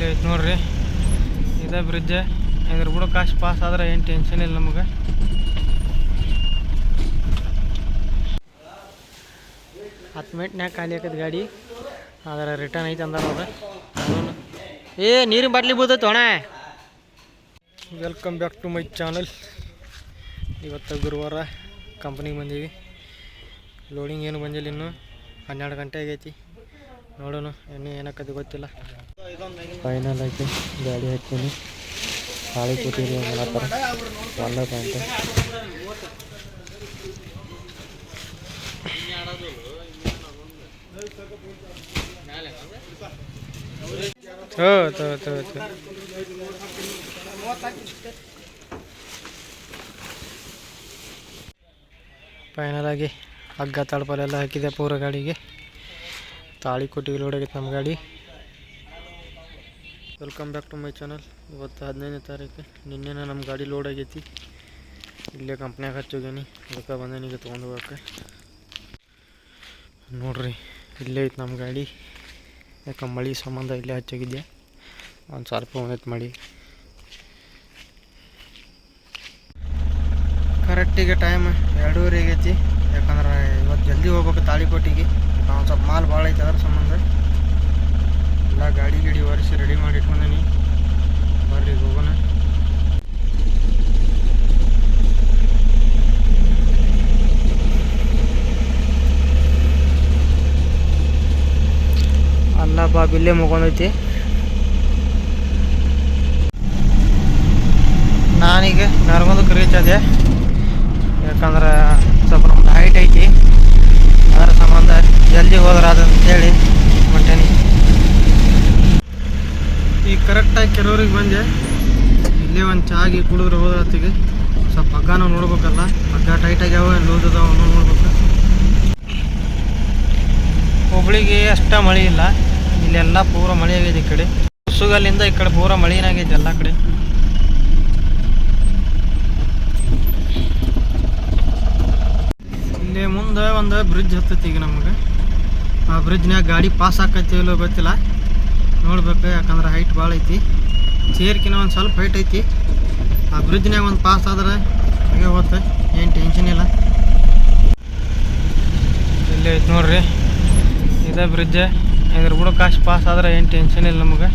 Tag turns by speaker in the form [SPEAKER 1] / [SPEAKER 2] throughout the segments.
[SPEAKER 1] ಇಲ್ಲಿ ಐತೆ ನೋಡ್ರಿ. ಇದೇ ಬ್ರಿಡ್ಜ್ ಇದ್ರ ಬಿಡು ಕಾಶ್ ಪಾಸ್ ಆದ್ರೆ ಏನು ಟೆನ್ಷನ್ ಇಲ್ಲ ನಮಗೆ. ಹತ್ತು ಮಿನಿಟ್ನ್ಯಾಗ ಖಾಲಿ ಹಾಕದ್ ಗಾಡಿ. ಆದ್ರೆ ರಿಟರ್ನ್ ಐತೆ ಅಂದಾರ ಅವ್ರು. ಏ, ನೀರಿನ ಬಾಟ್ಲಿ ಬೀಳ್ತೈತೆ ಅಣ್ಣ? Welcome back to my channel ಇವತ್ತು ಗುರುವಾರ ಕಂಪ್ನಿಗೆ ಬಂದೀವಿ. ಲೋಡಿಂಗ್ ಏನು ಬಂದಿಲ್ಲ ಇನ್ನು. ಹನ್ನೆರಡು ಗಂಟೆ ಆಗೈತಿ. ನೋಡೋಣ, ಇನ್ನೂ ಏನಕ್ಕದು ಗೊತ್ತಿಲ್ಲ. ಫೈನಲ್ ಆಗಿ ಗಾಡಿ ಹಾಕ್ತೀನಿ. ಹಾಳಿ ಕೊಟ್ಟಿರಿ ಥೋ ಥೋ ಥೋ ಫೈನಲ್ ಆಗಿ ಹಗ್ಗ ತಾಳ್ಪಲ್ಲೆಲ್ಲ ಹಾಕಿದೆ ಪೂರ ಗಾಡಿಗೆ. ತಾಳಿ ಕೊಟ್ಟಿಗೆ ಲೋಡ್ ಆಗೈತೆ ನಮ್ಮ ಗಾಡಿ. Welcome back to my channel ಇವತ್ತು ಹದಿನೈದನೇ ತಾರೀಕು. ನಿನ್ನೆನೇ ನಮ್ಮ ಗಾಡಿ ಲೋಡ್ ಆಗೈತಿ. ಇಲ್ಲೇ ಕಂಪ್ನ್ಯಾಗ ಹಚ್ಚೋಗೇನಿ ಅದಕ್ಕೆ ಬಂದೇನಿ ಈಗ ತೊಗೊಂಡು ಹೋಗಕ್ಕೆ. ನೋಡ್ರಿ, ಇಲ್ಲೇ ಐತೆ ನಮ್ಮ ಗಾಡಿ. ಯಾಕೆ ಮಳೆ ಸಂಬಂಧ ಇಲ್ಲೇ ಹಚ್ಚೋಗಿದ್ದೆ ಒಂದು ಸ್ವಲ್ಪ ಒಂದೈತೆ ಮಳೆ. ಕರೆಕ್ಟಿಗೆ ಟೈಮ್ ಎರಡೂವರೆ ಆಗೈತಿ. ಯಾಕಂದ್ರೆ ಇವತ್ತು ಜಲ್ದಿ ಹೋಗ್ಬೇಕು ತಾಳಿಕೋಟಿಗೆ. ಒಂದು ಸ್ವಲ್ಪ ಮಾಲ್ ಭಾಳ ಐತೆ ಅದ್ರ ಸಂಬಂಧ. ಎಲ್ಲ ಗಾಡಿ ಗಿಡಿ ಒರೆಸಿ ರೆಡಿ ಮಾಡಿ ಇಟ್ಕೊಂಡೀನಿ ಬರ್ರಿ ಹೋಗೋಣ. ಅಲ್ಲ ಬಾಬ್ ಇಲ್ಲೇ ಮುಗೊಂಡೈತಿ. ನಾನೀಗ ನರ್ಮದಕ್ಕೆ ರೀಚ್ ಆದೆ. ಯಾಕಂದ್ರೆ ಸ್ವಲ್ಪ ನಮ್ಮ ಹೈಟ್ ಐತಿ. ಅದರ ಸಂಬಂಧ ಜಲ್ದಿ ಹೋದ್ರೆ ಅಂತೇಳಿ ಹೊಂಟೇನಿ ಈಗ ಕೆರೋರಿಗೆ ಬಂದೆ. ಇಲ್ಲೇ ಒಂದು ಚಾಗಿ ಕುಡಿದ್ರೆ ಹೋದ್ರತ್ತಿಗೆ ಸ್ವಲ್ಪ ಹಗ್ಗನ ನೋಡ್ಬೇಕಲ್ಲ. ಹಗ್ಗ ಟೈಟ್ ಆಗ್ಯಾವ, ಲೂಸ್ ಅದಾವ ನೋಡ್ಬೇಕು. ಹುಬ್ಳಿಗೆ ಅಷ್ಟ ಮಳೆ ಇಲ್ಲ. ಇಲ್ಲೆಲ್ಲ ಪೂರ ಮಳೆ ಆಗಿದೆ ಈ ಕಡೆ. ಹುಸುಗಲ್ಲಿಂದ ಈ ಕಡೆ ಪೂರ ಮಳೆನಾಗಿದೆ ಎಲ್ಲ ಕಡೆ. ಇಲ್ಲಿ ಮುಂದೆ ಒಂದು ಬ್ರಿಡ್ಜ್ ಹತ್ತೈತಿ ಈಗ ನಮಗೆ. ಆ ಬ್ರಿಡ್ಜ್ನಾಗ ಗಾಡಿ ಪಾಸ್ ಆಕೈತಿ ಇಲ್ಲೋ ಗೊತ್ತಿಲ್ಲ. ನೋಡ್ಬೇಕು, ಯಾಕಂದ್ರೆ ಹೈಟ್ ಭಾಳ ಐತಿ. ಚೇರ್ಕಿನ ಒಂದು ಸ್ವಲ್ಪ ಹೈಟ್ ಐತಿ. ಆ ಬ್ರಿಡ್ಜ್ನಾಗ ಒಂದು ಪಾಸ್ ಆದ್ರೆ ಹಾಗೆ ಹೋಗುತ್ತೆ. ಏನು ಟೆನ್ಷನ್ ಇಲ್ಲ. ಇಲ್ಲೇ ಐತೆ ನೋಡ್ರಿ. ಇದೇ ಬ್ರಿಡ್ಜ್ ಇದ್ರ ಬಿಡೋ ಕಾಸ್ಟ್ ಪಾಸ್ ಆದ್ರೆ ಏನು ಟೆನ್ಷನ್ ಇಲ್ಲ ನಮಗೆ.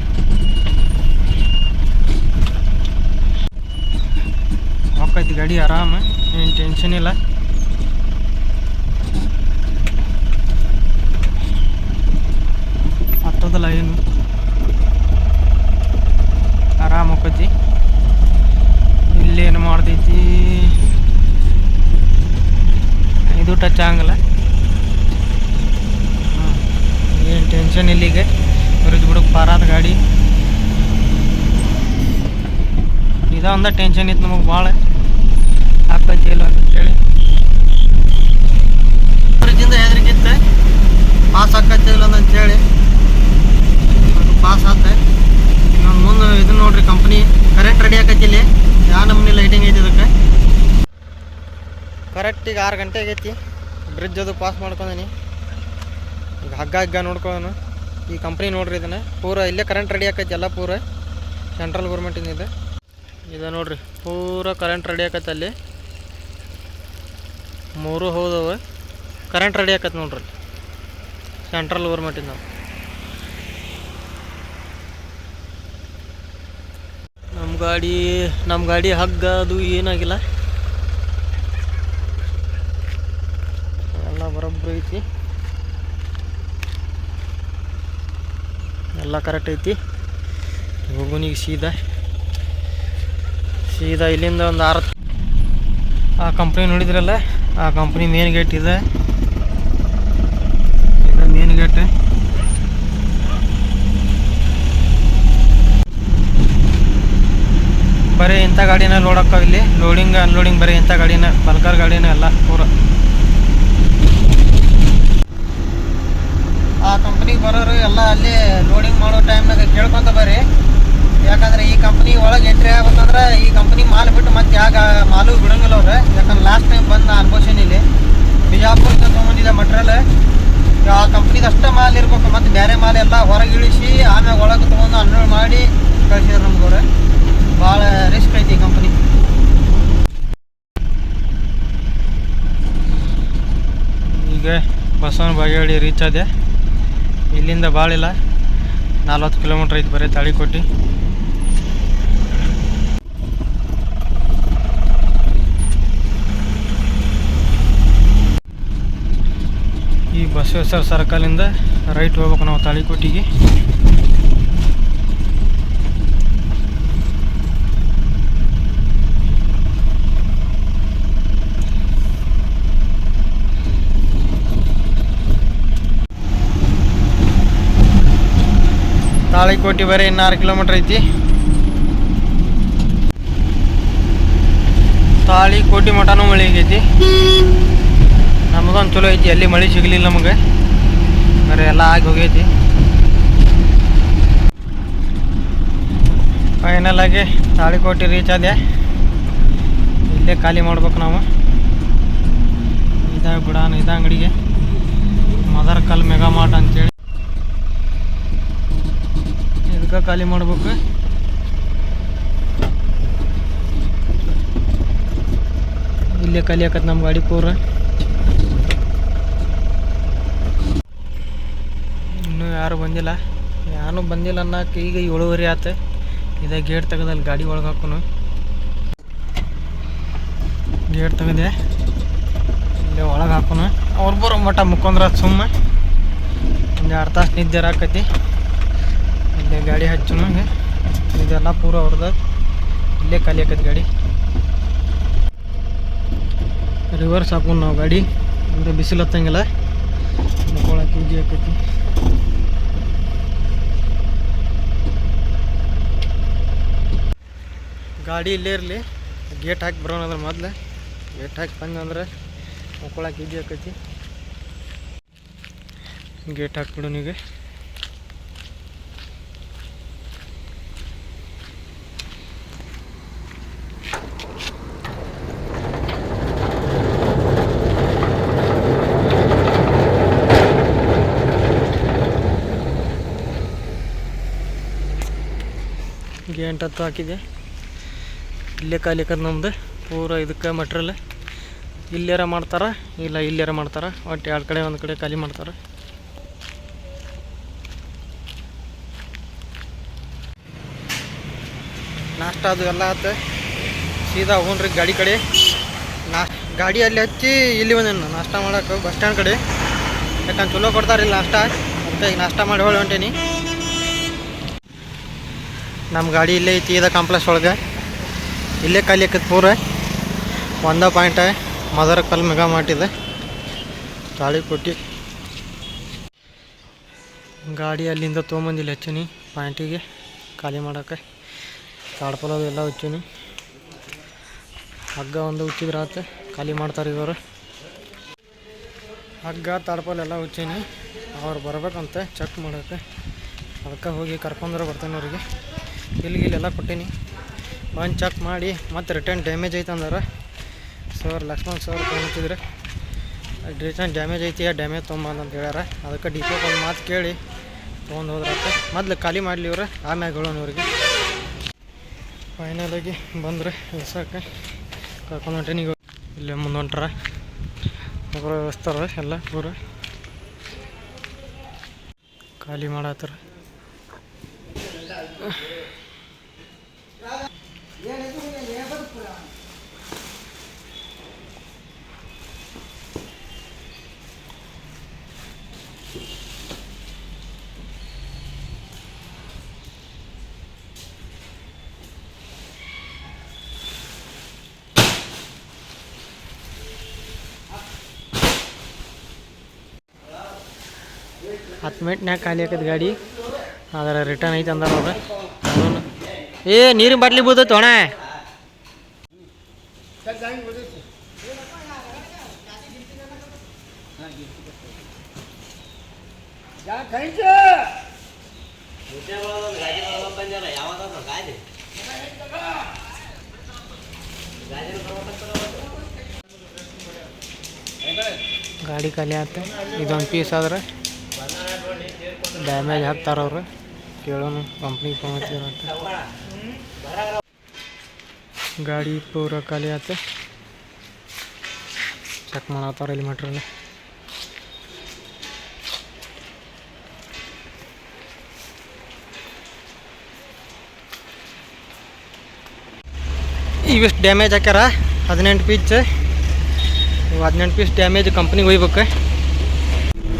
[SPEAKER 1] ಹೋಗ್ತೈತಿ ಗಾಡಿ ಆರಾಮ, ಏನು ಟೆನ್ಷನ್ ಇಲ್ಲ ಹತ್ತದಲ್ಲ ಏನು ಆರಾಮ ಹೋಗ್ತೈತಿ ಇಲ್ಲೇನು ಮಾಡ್ತೈತಿ ಇದು ಟಚ್ ಆಗಲ್ಲ ಏನು ಟೆನ್ಷನ್ ಇಲ್ಲಿಗೆ? ಫ್ರಿಜ್ ಬಿಡಕ್ಕೆ ಪಾರಾದ ಗಾಡಿ. ಇದ ಒಂದ ಟೆನ್ಷನ್ ಇತ್ತು ನಮಗೆ ಭಾಳ ಹಾಕೈತಿ ಇಲ್ಲ ಅಂತೇಳಿ ಬ್ರಿಜಿಂದ ಹೆದರಿಕಿತ್ತು. ಪಾಸ್ ಆಕೈತಿ ಇಲ್ಲ ಅಂತೇಳಿ ಅದು ಪಾಸ್ ಆತ. ಇನ್ನೊಂದು ಮುಂದೆ ಇದು ನೋಡ್ರಿ ಕಂಪ್ನಿ ಕರೆಂಟ್ ರೆಡಿ ಆಕೈತಿ ಇಲ್ಲಿ. ಯಾವ ನಮ್ಮನೆ ಲೈಟಿಂಗ್ ಐತಿ ಇದಕ್ಕೆ? ಕರೆಕ್ಟ್ ಈಗ ಆರು ಗಂಟೆ ಆಗೈತಿ. ಬ್ರಿಡ್ಜ್ ಅದು ಪಾಸ್ ಮಾಡ್ಕೊಂಡೀನಿ. ಈಗ ಹಗ್ಗ ಹಗ್ಗ ನೋಡ್ಕೊಳ್ಳೋಣ. ಈ ಕಂಪ್ನಿ ನೋಡ್ರಿ ಇದನ್ನ. ಪೂರ ಇಲ್ಲೇ ಕರೆಂಟ್ ರೆಡಿ ಆಕೈತಿ ಎಲ್ಲ ಪೂರ. ಸೆಂಟ್ರಲ್ ಗೌರ್ಮೆಂಟಿಂದ ಇದೆ ಇದು. ನೋಡ್ರಿ, ಪೂರ ಕರೆಂಟ್ ರೆಡಿ ಆಕೈತೆ ಅಲ್ಲಿ. ಮೂರು ಹೋದವ. ಕರೆಂಟ್ ರೆಡಿ ಆಕೈತೆ ನೋಡ್ರಿ ಸೆಂಟ್ರಲ್ ಗೌರ್ಮೆಂಟಿಂದ ನಮ್ಮ ಗಾಡಿ ನಮ್ಮ ಗಾಡಿ ಹಗ್ಗ ಅದು ಏನಾಗಿಲ್ಲ ಎಲ್ಲ ಬರೋಬ್ಬರಿ ಐತಿ ಎಲ್ಲ ಕರೆಕ್ಟ್ ಐತಿ. ಹೋಗುನಿಗೆ ಸೀದಾ. ಸೀದಾ ಇಲ್ಲಿಂದ ಒಂದು ಆರು ಆ ಕಂಪ್ನಿ ನೋಡಿದ್ರಲ್ಲ, ಆ ಕಂಪ್ನಿ ಮೇನ್ ಗೇಟ್ ಇದೆ. ಮೇನ್ ಗೇಟ್ ಬರೀ ಇಂಥ ಗಾಡಿನ ಲೋಡ್ ಹಾಕಾವ ಇಲ್ಲಿ ಲೋಡಿಂಗ್ ಅನ್ಲೋಡಿಂಗ್ ಬರೀ ಇಂಥ ಗಾಡಿನ ಬಲ್ಕರ್ ಗಾಡಿನ ಎಲ್ಲ ಪೂರ. ಕಂಪ್ನಿಗೆ ಬರೋರು ಎಲ್ಲ ಅಲ್ಲಿ ಲೋಡಿಂಗ್ ಮಾಡೋ ಟೈಮ್ನಾಗ ಕೇಳ್ಕೊಂತ ಬರ್ರಿ. ಯಾಕಂದ್ರೆ ಈ ಕಂಪ್ನಿ ಒಳಗೆ ಎಂಟ್ರಿ ಆಗ್ಬೇಕಂದ್ರೆ ಈ ಕಂಪ್ನಿ ಮಾಲ್ ಬಿಟ್ಟು ಮತ್ತೆ ಯಾಕೆ ಮಾಲು ಬಿಡಂಗಿಲ್ಲ ಅವ್ರೆ. ಯಾಕಂದ್ರೆ ಲಾಸ್ಟ್ ಟೈಮ್ ಬಂದು ನಾ ಅನ್ಭವಿಸೀನಿ ಇಲ್ಲಿ. ಬಿಜಾಪುರದಿಂದ ತೊಗೊಂಬಂದಿದ್ದೆ ಮಟ್ರಲ್ ಆ ಕಂಪ್ನಿದು ಅಷ್ಟೇ ಮಾಲ್ ಇರ್ಬೇಕು, ಮತ್ತು ಬೇರೆ ಮಾಲ್ ಎಲ್ಲ ಹೊರಗೆ ಇಳಿಸಿ ಆಮೇಲೆ ಒಳಗೆ ತೊಗೊಂಡು ಅನ್ರೋಲ್ ಮಾಡಿ ಕಳಿಸಿದ್ರು ನಮ್ಗವ್ರೆ. ಭಾಳ ರಿಸ್ಕ್ ಐತಿ ಈ ಕಂಪ್ನಿ ಈಗ ಬಸವನ ಬಾಗೇವಾಡಿ ರೀಚ್ ಆದೆ. ಇಲ್ಲಿಂದ ಭಾಳಿಲ್ಲ ನಲ್ವತ್ತು ಕಿಲೋಮೀಟ್ರ್ ಐತೆ ಬರೀ ತಾಳಿಕೋಟಿ ಈ ಬಸವೇಶ್ವರ ಸರ್ಕಲಿಂದ ರೈಟ್ ಹೋಗ್ಬೇಕು ನಾವು ತಾಳಿಕೋಟಿಗೆ ತಾಳಿಕೋಟಿ ಬರೀ ಇನ್ನು ಆರು ಕಿಲೋಮೀಟ್ರ್ ಐತಿ. ತಾಳಿಕೋಟಿ ಮಠನೂ ಮಳೆ ಆಗೈತಿ. ನಮಗೊಂದು ಚಲೋ ಐತಿ ಎಲ್ಲಿ ಮಳೆ ಸಿಗಲಿಲ್ಲ ನಮಗೆ. ಬರೀ ಎಲ್ಲ ಆಗಿ ಹೋಗೈತಿ. ಫೈನಲ್ ಆಗಿ ತಾಳಿಕೋಟಿ ರೀಚ್ ಆದೆ. ಇಲ್ಲೇ ಖಾಲಿ ಮಾಡ್ಬೇಕು ನಾವು. ಇದಾಗ ಬಿಡಾನ ಇದ ಅಂಗಡಿಗೆ ಮದರ್ ಕಲ್ ಮೆಗಾ ಮಾರ್ಟ್ ಅಂತೇಳಿ. ಇದಕ್ಕೆ ಖಾಲಿ ಮಾಡ್ಬೇಕು. ಇಲ್ಲೇ ಖಾಲಿ ಹಾಕತ್ ನಮ್ಮ ಗಾಡಿ ಪೂರ. ಇನ್ನೂ ಯಾರು ಬಂದಿಲ್ಲ. ಯಾರು ಬಂದಿಲ್ಲ ಅನ್ನಕ್ಕೆ ಈಗ ಏಳುವರೆ ಆತ. ಇದೇ ಗೇಟ್ ತೆಗೆದಲ್ಲಿ ಗಾಡಿ ಒಳಗೆ ಹಾಕೋನು. ಗೇಟ್ ತೆಗೆದೆ ಇಲ್ಲೇ ಒಳಗೆ ಹಾಕೋನು. ಅವ್ರು ಬರೋ ಮಠ ಮುಕ್ಕೊಂಡ್ರ ಸುಮ್ಮ ಒಂದು ಎರಡು ತಾಸು ನಿದ್ದೆ ಹಾಕತಿ ಇಲ್ಲೇ ಗಾಡಿ ಹಚ್ಚುನು ಇದೆಲ್ಲ ಪೂರ ಅವ್ರದ್ದು. ಇಲ್ಲೇ ಖಾಲಿ ಹಾಕತ್ ಗಾಡಿ. ರಿವರ್ಸ್ ಹಾಕೊಂಡು ನಾವು ಗಾಡಿ. ಅಂದರೆ ಬಿಸಿಲು ಹತ್ತಂಗಿಲ್ಲ. ಮುಕ್ಕೊಳಕ್ಕೆ ಈಜಿ ಆಕೈತಿ. ಗಾಡಿ ಇಲ್ಲೇ ಇರಲಿ. ಗೇಟ್ ಹಾಕಿ ಬರೋಣಂದ್ರೆ ಮೊದಲೇ. ಗೇಟ್ ಹಾಕಿ ಬಂದಂದ್ರೆ ಮುಕ್ಕೊಳಕ್ಕೆ ಈಜಿ ಆಕೈತಿ. ಗೇಟ್ ಹಾಕ್ಬಿಡು ಗೇಟ್ ಅಂತ ಹಾಕಿದೆ ಇಲ್ಲೇ ಖಾಲಿ ಆಕದ್ ನಮ್ದು. ಪೂರ ಇದಕ್ಕೆ ಮಟ್ರಿಯಲ್ ಇಲ್ಲಾರ ಮಾಡ್ತಾರ, ಇಲ್ಲ ಇಲ್ಲಾರ ಮಾಡ್ತಾರ. ಒಟ್ಟು ಎರಡು ಕಡೆ, ಒಂದು ಕಡೆ ಖಾಲಿ ಮಾಡ್ತಾರೆ. ನಾಷ್ಟ ಅದು ಎಲ್ಲ ಆತ. ಸೀದಾ ಹೋಗ್ರಿ ಗಾಡಿ ಕಡೆ. ನಾ ಗಾಡಿ ಅಲ್ಲಿ ಹಚ್ಚಿ ಇಲ್ಲಿ ಬಂದೇನು ನಾಷ್ಟ ಮಾಡೋಕೆ ಬಸ್ ಸ್ಟ್ಯಾಂಡ್ ಕಡೆ. ಯಾಕಂದ್ರೆ ಚಲೋ ಕೊಡ್ತಾರೆ ಇಲ್ಲಿ ನಾಷ್ಟ. ಅದಕ್ಕೆ ಈಗ ನಾಷ್ಟ ಮಾಡಿ ಹೊಳಿ ಹೊಂಟೀನಿ. ನಮ್ಮ ಗಾಡಿ ಇಲ್ಲೇ ಐತಿ, ಇದೆ ಕಾಂಪ್ಲೆಕ್ಸ್ ಒಳಗೆ. ಇಲ್ಲೇ ಖಾಲಿ ಹಾಕತ್ ಪೂರ. ಒಂದ ಪಾಯಿಂಟ್ ಮದರ ಕಲ್ ಮೆಗಾ ಮಾಡಿದೆ ಕೊಟ್ಟಿ. ಗಾಡಿ ಅಲ್ಲಿಂದ ತೊಗೊಂಬಂದಿಲ್ಲ ಹಚ್ಚೀನಿ ಪಾಯಿಂಟಿಗೆ ಖಾಲಿ ಮಾಡೋಕೆ ತಾಡ್ಪಲೋದು ಎಲ್ಲ ಹಚ್ಚೀನಿ ಹಗ್ಗ ಒಂದು ಹುಚ್ಚಿದ್ರೆ ಆತ, ಖಾಲಿ ಮಾಡ್ತಾರೆ ಇವರು. ಹಗ್ಗ ತಾಡ್ಪಲ್ ಎಲ್ಲ ಹುಚ್ಚೀನಿ ಅವ್ರು ಬರ್ಬೇಕಂತೆ ಚೆಕ್ ಮಾಡೋಕೆ ಅದಕ್ಕೆ ಹೋಗಿ ಕರ್ಕೊಂಡ್ರೆ ಬರ್ತಾನೆ ಅವ್ರಿಗೆ. ಬಿಲ್ ಗಿಲ್ ಎಲ್ಲ ಕೊಟ್ಟೀನಿ. ಒಂದು ಚೆಕ್ ಮಾಡಿ, ಮತ್ತು ರಿಟರ್ನ್ ಡ್ಯಾಮೇಜ್ ಐತೆ ಅಂದ್ರೆ. ಸರ್ ಲಕ್ಷ್ಮಣ್ ಸರ್ ಹಚ್ಚಿದ್ರೆ. ರಿಟರ್ನ್ ಡ್ಯಾಮೇಜ್ ಐತಿ ಡ್ಯಾಮೇಜ್ ತೊಗೊಂಬಂದು ಅಂತ ಹೇಳ್ಯಾರ. ಅದಕ್ಕೆ ಡಿಪೋ ಒಂದು ಮಾತು ಕೇಳಿ, ತೊಗೊಂಡು ಹೋದ್ರೆ ಮೊದಲು ಖಾಲಿ ಮಾಡಲಿ ಇವ್ರೆ, ಆಮ್ಯಾಗ ಹೇಳೋಣ ಇವ್ರಿಗೆ. ಫೈನಲಾಗಿ ಬಂದರೆ ಎಸಕ್ಕೆ ಕರ್ಕೊಂಡು ಹೊಂಟೀನಿ ಈಗ ಇಲ್ಲೇ ಮುಂದೆ ಹೊಂಟ್ರ. ಒಬ್ಬರು ವ್ಯವಸ್ಥಾರ ಎಲ್ಲ ಊರು ಖಾಲಿ ಮಾಡತ್ತಾರ ಹತ್ತು ಮಿನಿಟ್ನ್ಯಾಗ ಖಾಲಿ ಆಕೈತಿ ಗಾಡಿ. ಆದ್ರೆ ರಿಟರ್ನ್ ಐತೆ ಅಂದಾರ ಅವ್ರು. ಏ, ನೀರಿನ ಬಾಟ್ಲಿ ಬೀಳ್ತೈತೆ ಒಣ ಗಾಡಿ ಖಾಲಿ ಆತ. ಇದೊಂದು ಪೀಸ್ ಆದ್ರೆ ಡ್ಯಾಮೇಜ್ ಹಾಕ್ತಾರ ಅವರು. ಕೇಳೋಣ ಕಂಪನಿ ಫೋನ್ ಹಚ್ಚಿರಂತ ಗಾಡಿ ಪೂರ ಖಾಲಿ ಆತ. ಚೆಕ್ ಮಾಡತ್ತಾರ ಇಲ್ಲಿ ಮಟ್ರಲ್ಲಿ ಇವಿಷ್ಟು ಡ್ಯಾಮೇಜ್ ಹಾಕ್ಯಾರ? ಹದಿನೆಂಟು ಪೀಸ್ ಹದಿನೆಂಟು ಪೀಸ್ ಡ್ಯಾಮೇಜ್ ಕಂಪ್ನಿಗೆ ಹೋಗ್ಬೇಕು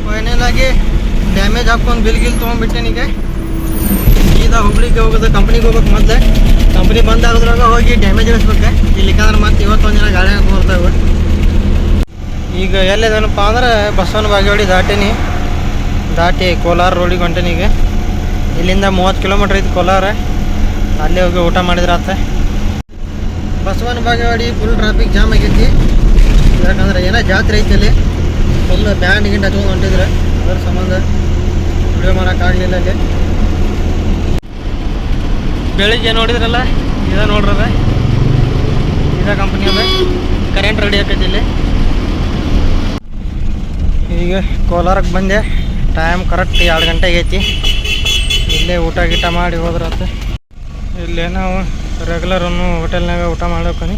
[SPEAKER 1] ಫೈನಲ್ ಆಗಿ ಡ್ಯಾಮೇಜ್ ಹಾಕೊಂಡು ಬಿಲ್ ಗಿಲ್ ತೊಗೊಂಡ್ಬಿಟ್ಟೇನೀಗ ಸೀದಾ ಹುಬ್ಳಿಗೆ ಹೋಗೋದು ಕಂಪ್ನಿಗೆ ಹೋಗ್ಬೇಕು ಮೊದಲೇ. ಕಂಪ್ನಿ ಬಂದಾಗದ್ರಾಗ ಹೋಗಿ ಡ್ಯಾಮೇಜ್ ಇಳಿಸ್ಬೇಕು. ಇಲ್ಲಿಕಂದ್ರೆ ಮತ್ತೆ ಇವತ್ತೊಂದು ದಿನ ಗಾಡಿ ಬರ್ತಾವೆ ಈಗ ಎಲ್ಲಿದೇನಪ್ಪ ಅಂದ್ರೆ ಬಸವನ ಬಾಗೇವಾಡಿ ದಾಟಿನಿ. ದಾಟಿ ಕೋಲಾರ ರೋಡಿಗೆ ಹೊಂಟೇನಿ ಇಲ್ಲಿಂದ ಮೂವತ್ತು ಕಿಲೋಮೀಟ್ರ್ ಐತಿ ಕೋಲಾರ. ಅಲ್ಲಿ ಹೋಗಿ ಊಟ ಮಾಡಿದ್ರೆ ಆತ. Basavana Bagewadi full traffic jam ಆಗೈತಿ. ಯಾಕಂದ್ರೆ ಏನೋ ಜಾತ್ರೆ ಐತಿ ಅಲ್ಲಿ. ಫುಲ್ ಬ್ಯಾಂಡ್ ಗಿಂಡ್ ಹಚ್ಕೊಂಡು ಹೊಂಟಿದ್ರೆ. ಅದರ ಸಂಬಂಧ ವಿಡಿಯೋ ಮಾಡೋಕ್ಕಾಗಲಿಲ್ಲ ಅಲ್ಲಿ ಬೆಳಿಗ್ಗೆ ನೋಡಿದ್ರಲ್ಲ, ಇದ ನೋಡ್ರದ. ಇದ ಕಂಪ್ನಿ ಅದ. ಕರೆಂಟ್ ರೆಡಿ ಆಕೈತಿ ಇಲ್ಲಿ. ಈಗ ಕೋಲಾರಕ್ಕೆ ಬಂದೆ. ಟೈಮ್ ಕರೆಕ್ಟ್ ಎರಡು ಗಂಟೆ ಐತಿ. ಇಲ್ಲೇ ಊಟ ಗೀಟ ಮಾಡಿ ಹೋದ್ರತ್ತ ಇಲ್ಲೇ ನಾವು ರೆಗ್ಯುಲರನ್ನು ಹೋಟೆಲ್ನಾಗ ಊಟ ಮಾಡೋಕನಿ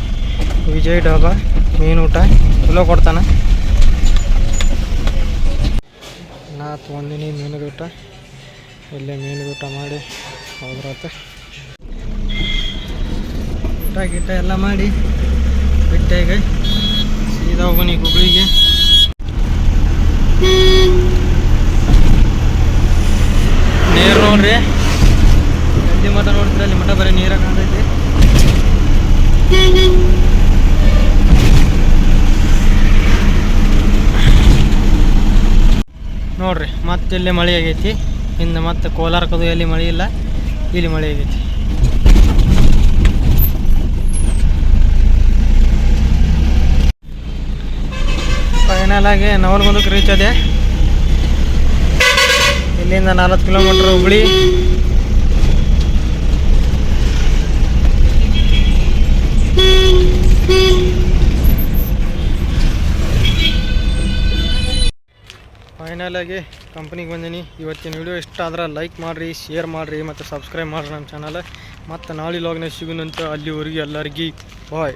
[SPEAKER 1] ವಿಜಯ್ ಡಾಬಾ, ಮೀನು ಊಟ, ಚಲೋ ಕೊಡ್ತಾನೆ ನಾ ತೊಗೊಂಡಿನಿ ಮೀನು ಊಟ ಇಲ್ಲೇ ಮೀನು ಊಟ ಮಾಡಿ ಹೋದ್ರತ್ತೆ. ಊಟ ಗೀಟ ಎಲ್ಲ ಮಾಡಿ ಬಿಟ್ಟೆ ಈಗ ಸೀದಾ ಹೋಗೋನಿ ಹುಬ್ಳಿಗೆ ನೀರು ನೋಡ್ರಿ. ಗದ್ದೆ ಮಠ ನೋಡ್ತೀರ ಅಲ್ಲಿ ಮಠ ಬರೀ ನೀರ ಕಾಣ್ತೈತಿ. ನೋಡ್ರಿ, ಮತ್ತೆ ಇಲ್ಲಿ ಮಳೆ ಆಗೈತಿ. ಇನ್ನು ಮತ್ತೆ ಕೋಲಾರಕ್ಕದು ಎಲ್ಲಿ ಮಳೆ ಇಲ್ಲ, ಇಲ್ಲಿ ಮಳೆ ಆಗೈತಿ. ಫೈನಲ್ ಆಗಿ ನವಲ್ಗುಂದಕ್ಕೆ ರೀಚ್ ಅದೇ ಇಲ್ಲಿಂದ ನಾಲ್ಕು ಕಿಲೋಮೀಟ್ರ್ ಹುಬ್ಳಿ. ಆಗಿ ಕಂಪ್ನಿಗೆ ಬಂದೀನಿ. ಇವತ್ತಿನ ವಿಡಿಯೋ ಇಷ್ಟ ಆದ್ರೆ ಲೈಕ್ ಮಾಡಿರಿ ಶೇರ್ ಮಾಡಿರಿ ಮತ್ತು ಸಬ್ಸ್ಕ್ರೈಬ್ ಮಾಡಿರಿ ನಮ್ಮ ಚಾನಲ್ ಮತ್ತು ನಾಳೆ ಲಾಗ್ನ ಸಿಗುನಂತ ಅಲ್ಲಿವರೆಗೆ ಎಲ್ಲರಿಗೂ ಬಾಯ್